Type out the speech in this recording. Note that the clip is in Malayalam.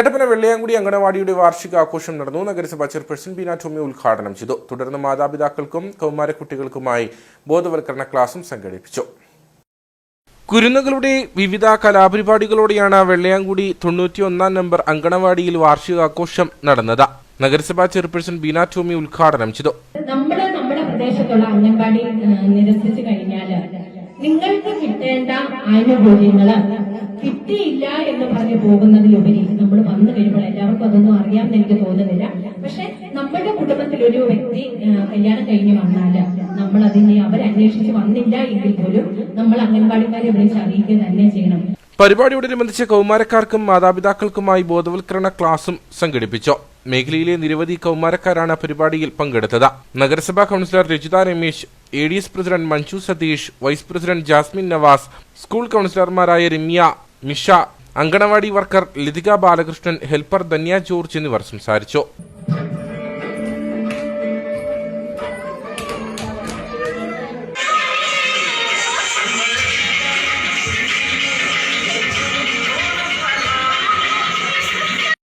കട്ടപ്പന വെള്ളയാങ്കുടി അങ്കണവാടിയുടെ വാർഷിക ആഘോഷം നടന്നു. നഗരസഭാ ചെയർപേഴ്സൺ ബീന ടോമി ഉദ്ഘാടനം ചെയ്തു. തുടർന്ന് മാതാപിതാക്കൾക്കും കൗമാരക്കുട്ടികൾക്കുമായി ബോധവൽക്കരണ ക്ലാസും സംഘടിപ്പിച്ചു. കുരുന്നുകളുടെ വിവിധ കലാപരിപാടികളോടെയാണ് വെള്ളയാങ്കുടി തൊണ്ണൂറ്റിയൊന്നാം നമ്പർ അങ്കണവാടിയിൽ വാർഷികാഘോഷം നടന്നത്. നഗരസഭാ ചെയർപേഴ്സൺ ബീന ടോമി ഉദ്ഘാടനം ചെയ്തു. നമ്മൾ നമ്മുടെ പ്രദേശത്തുള്ള അംഗൻവാടി നിരസിച്ചു കഴിഞ്ഞാൽ നിങ്ങൾക്ക് കിട്ടേണ്ട ആനുകൂല്യങ്ങൾ കിട്ടിയില്ല എന്ന് പറഞ്ഞ് പോകുന്നതിലുപരി നമ്മൾ വന്നു കഴിയുമ്പോൾ എല്ലാവർക്കും അതൊന്നും അറിയാമെന്ന് എനിക്ക് തോന്നുന്നില്ല. പക്ഷെ നമ്മുടെ കുടുംബത്തിൽ ഒരു വ്യക്തി കല്യാണം കഴിഞ്ഞ് വന്നാൽ നമ്മൾ അതിനെ അവരന്വേഷിച്ച് വന്നില്ല എങ്കിൽ പോലും നമ്മൾ അംഗൻവാടിക്കാരെ വിളിച്ച് അറിയിക്കുക തന്നെ ചെയ്യണം. പരിപാടിയോടനുബന്ധിച്ച് കൗമാരക്കാർക്കും മാതാപിതാക്കൾക്കുമായി ബോധവൽക്കരണ ക്ലാസും സംഘടിപ്പിച്ചു. മേഖലയിലെ നിരവധി കൗമാരക്കാരാണ് പരിപാടിയിൽ പങ്കെടുത്തത്. നഗരസഭാ councillor Rajitha Ramesh A D S president Manju Satheesh vice president Jasmine Navas school കൌൺസിലർമാരായ Ramya Misha anganwadi worker Lathika Balakrishnan helper Dhanya George എന്നിവർ സംസാരിച്ചു.